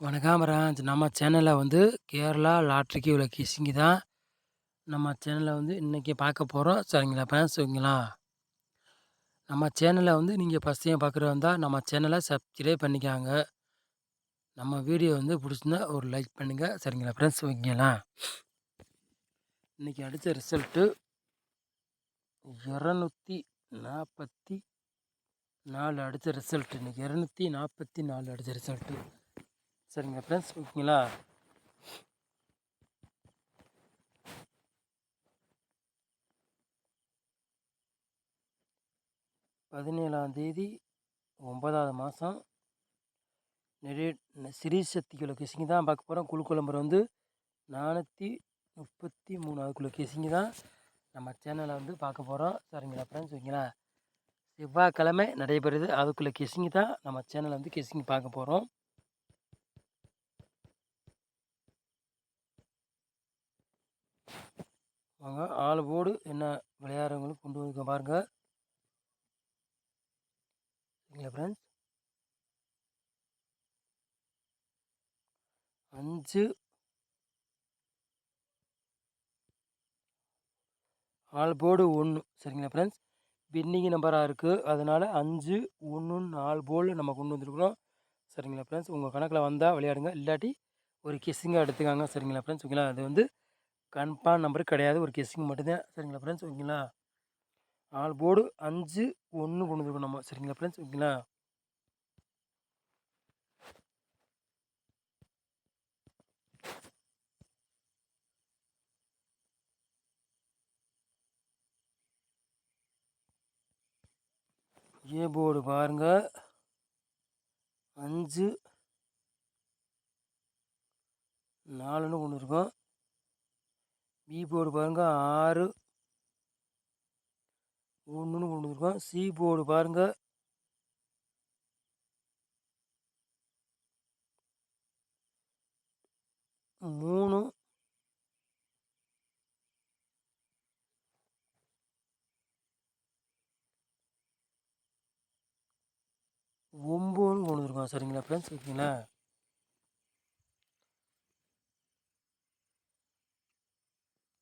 வணக்கம் ராஜ். நம்ம சேனலில் வந்து கேரளா லாட்ரிக்கு உள்ள கிசிங்கி தான். நம்ம சேனலில் வந்து இன்றைக்கி பார்க்க போகிறோம் சரிங்களா ஃப்ரெண்ட்ஸ் ஓகேங்களா நம்ம சேனலை வந்து நீங்கள் ஃபஸ்ட் டைம் பார்க்குறது வந்தால் நம்ம சேனலை சப்ஸ்கிரைப் பண்ணிக்காங்க. நம்ம வீடியோ வந்து பிடிச்சிருந்தா ஒரு லைக் பண்ணுங்கள் சரிங்களா ஃப்ரெண்ட்ஸ் ஓகேங்களா? இன்றைக்கி அடித்த ரிசல்ட்டு இரநூத்தி நாற்பத்தி நாலு அடித்த ரிசல்ட்டு இன்றைக்கி இரநூத்தி நாற்பத்தி நாலு அடித்த ரிசல்ட்டு சரிங்க. ஃப்ரெண்ட்ஸ் ஓகேங்களா? பதினேழாம் தேதி ஒன்பதாவது மாதம் நிறைய சிறீ சக்திக்குள்ள கேசிங்க தான் பார்க்க போகிறோம் குழு குழம்புற வந்து நானூற்றி முப்பத்தி மூணாவதுக்குள்ள கேசிங்க தான் நம்ம சேனலை வந்து பார்க்க போகிறோம் சரிங்களா ஃப்ரெண்ட்ஸ் ஓகேங்களா? செவ்வாய்க்கிழமை நடைபெறுது அதுக்குள்ளே கிசிங்கி தான் நம்ம சேனலை வந்து கிசிங்கி பார்க்க போகிறோம் அவங்க ஆள் போடு. என்ன விளையாடுறவங்களும் கொண்டு வந்து பாருங்கள் சரிங்களா ஃப்ரெண்ட்ஸ் அஞ்சு. ஆள் போடு. ஒன்று சரிங்களா ஃப்ரெண்ட்ஸ் பின்னிங் நம்பராக இருக்குது அதனால் அஞ்சு ஒன்று நாலு போல் நம்ம கொண்டு வந்துருக்குறோம். சரிங்களா ஃப்ரெண்ட்ஸ் உங்கள் கணக்கில் வந்தால் விளையாடுங்க. இல்லாட்டி ஒரு கிஸ்ஸிங்காக எடுத்துக்காங்க. சரிங்களா ஃப்ரெண்ட்ஸ் ஓகேங்களா அது வந்து கன்ஃபார்ம் நம்பர் கிடையாது. ஒரு கெஸ்ஸிங் மட்டும்தான். சரிங்களா ஃப்ரெண்ட்ஸ் ஓகேங்களா? ஆல் போர்டு அஞ்சு ஒன்று கொண்டு வந்துருக்கோம் நம்ம. சரிங்களா ஃப்ரெண்ட்ஸ் ஓகேங்களா? ஏ போர்டு பாருங்க. அஞ்சு நாலுன்னு கொண்டு இருக்கோம். பி போர்டு பாருங்கள் ஆறு. ஒன்றுன்னு கொண்டு வந்துருக்கோம் சி போர்டு பாருங்கள் மூணு. ஒம்போன்னு கொண்டு வந்துருக்கோம் சரிங்களா ஃப்ரெண்ட்ஸ் ஓகேங்களா?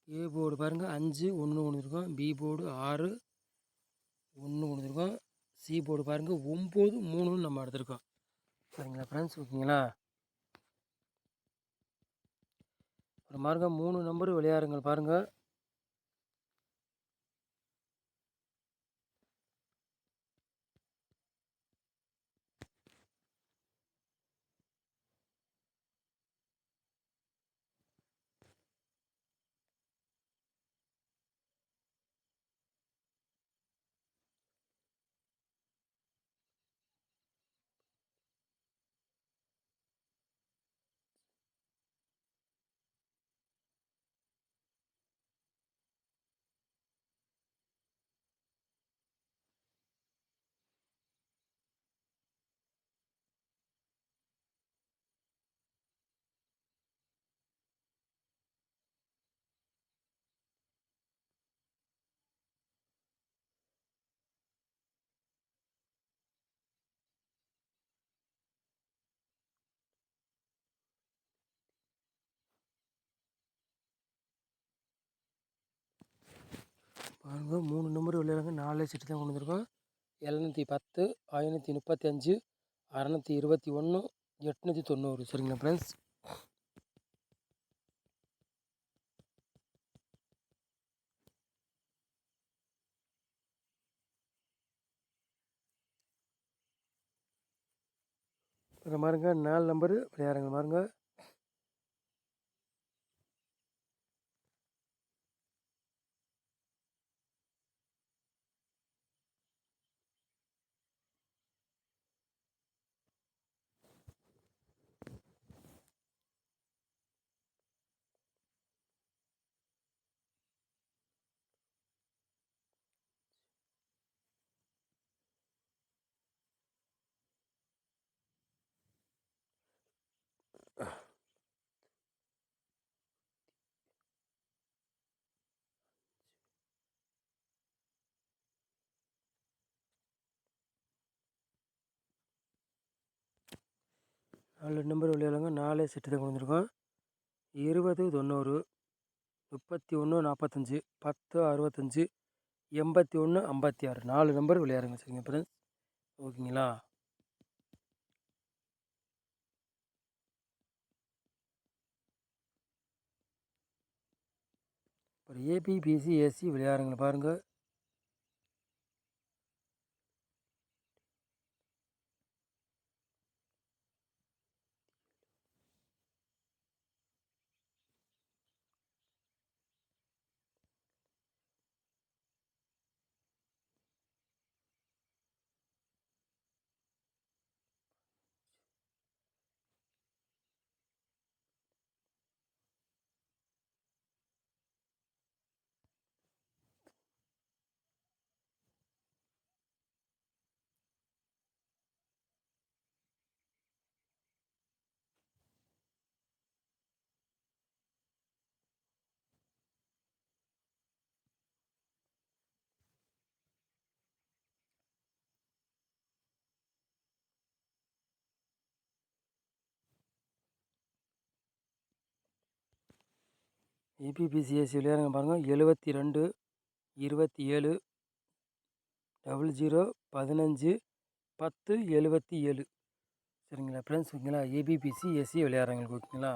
ஏ போர்டு பாருங்கள் அஞ்சு ஒன்று கொடுத்துருக்கோம் பி போர்டு ஆறு ஒன்று கொடுத்துருக்கோம் சி போர்டு பாருங்கள் ஒம்பது மூணுன்னு நம்ம எடுத்துருக்கோம். சரிங்களா ஃப்ரெண்ட்ஸ் ஓகேங்களா? அப்புறம் பாருங்கள் மூணு நம்பர் விளையாடுங்கள் பாருங்கள் பாருங்க மூணு நம்பர் விளையாடுங்க நாலு செட்டு தான் கொண்டு வந்திருக்கோம். எழுநூற்றி பத்து ஐநூற்றி முப்பத்தி அஞ்சு அறநூற்றி இருபத்தி ஒன்று எட்நூற்றி தொண்ணூறு. சரிங்களா ஃப்ரெண்ட்ஸ் பாருங்க நாலு நம்பரு விளையாடுங்க பாருங்கள் நாலு நம்பர் விளையாடுங்க நாலே செட்டு தான் கொண்டு இருபது தொண்ணூறு முப்பத்தி ஒன்று நாற்பத்தஞ்சு பத்து அறுபத்தஞ்சு எண்பத்தி ஒன்று ஐம்பத்தி ஆறு நாலு நம்பர் விளையாடுங்க சரிங்க ஃப்ரெண்ட்ஸ் ஓகேங்களா? அப்புறம் ஏபிபிசி ஏசி விளையாடுங்க பாருங்கள் ஏபிபிசிஎஸ் விளையாடுங்க பாருங்கள் எழுபத்தி ரெண்டு இருபத்தி ஏழு டபுள் ஜீரோ பதினஞ்சு பத்து எழுபத்தி ஏழு சரிங்களா ஃப்ரெண்ட்ஸ் ஓகேங்களா? ஏபிபிசி எஸ்சி விளையாடுறவங்களுக்கு ஓகேங்களா?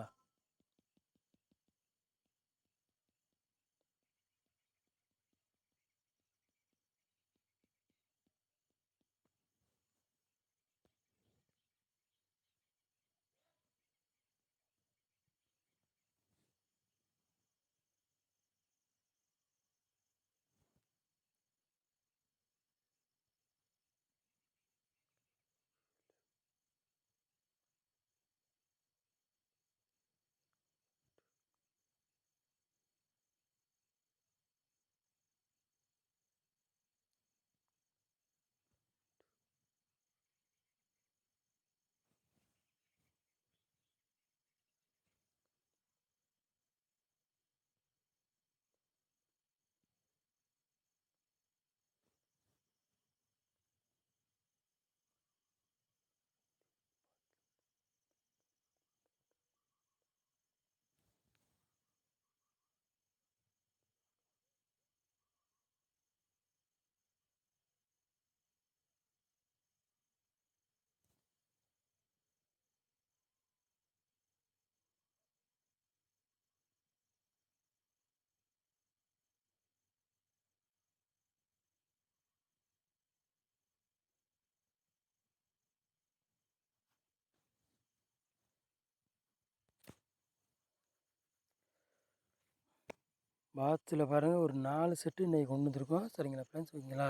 பாக்ஸில் பாருங்கள் ஒரு நாலு செட்டு இன்றைக்கி கொண்டு வந்திருக்கோம். சரிங்களா ஃப்ரெண்ட்ஸ் ஓகேங்களா?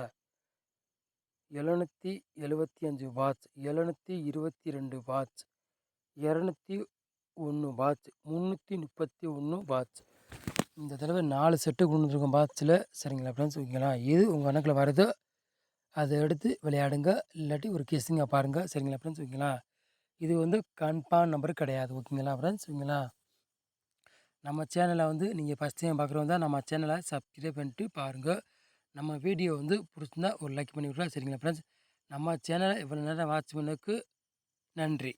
எழுநூற்றி எழுபத்தி அஞ்சு வாட்ச் எழுநூற்றி இருபத்தி ரெண்டு வாட்ச் இரநூத்தி ஒன்று வாட்ச் முந்நூற்றி முப்பத்தி ஒன்று வாட்ச் இந்த தடவை நாலு செட்டு கொண்டு வந்திருக்கோம் பாட்ச்சில் சரிங்களா ஃப்ரெண்ட்ஸ் ஓகேங்களா? எது உங்கள் கணக்கில் வருதோ. அதை எடுத்து விளையாடுங்க. இல்லாட்டி ஒரு கேஸுங்க பாருங்கள் சரிங்களா ஃப்ரெண்ட்ஸ் ஓகேங்களா? இது வந்து கன்ஃபார்ம் நம்பர் கிடையாது. ஓகேங்களா ஃப்ரெண்ட்ஸ் ஓகேங்களா? நம்ம சேனலை வந்து நீங்கள் ஃபஸ்ட் டைம் பார்க்குறவங்க தான் நம்ம சேனலை சப்ஸ்கிரைப் பண்ணிட்டு பாருங்கள் நம்ம வீடியோ வந்து பிடிச்சிருந்தா ஒரு லைக் பண்ணி விட்றலாம் சரிங்களா ஃப்ரெண்ட்ஸ் நம்ம சேனலை இவ்வளோ நேரம் வாட்ச் பண்ணதுக்கு நன்றி.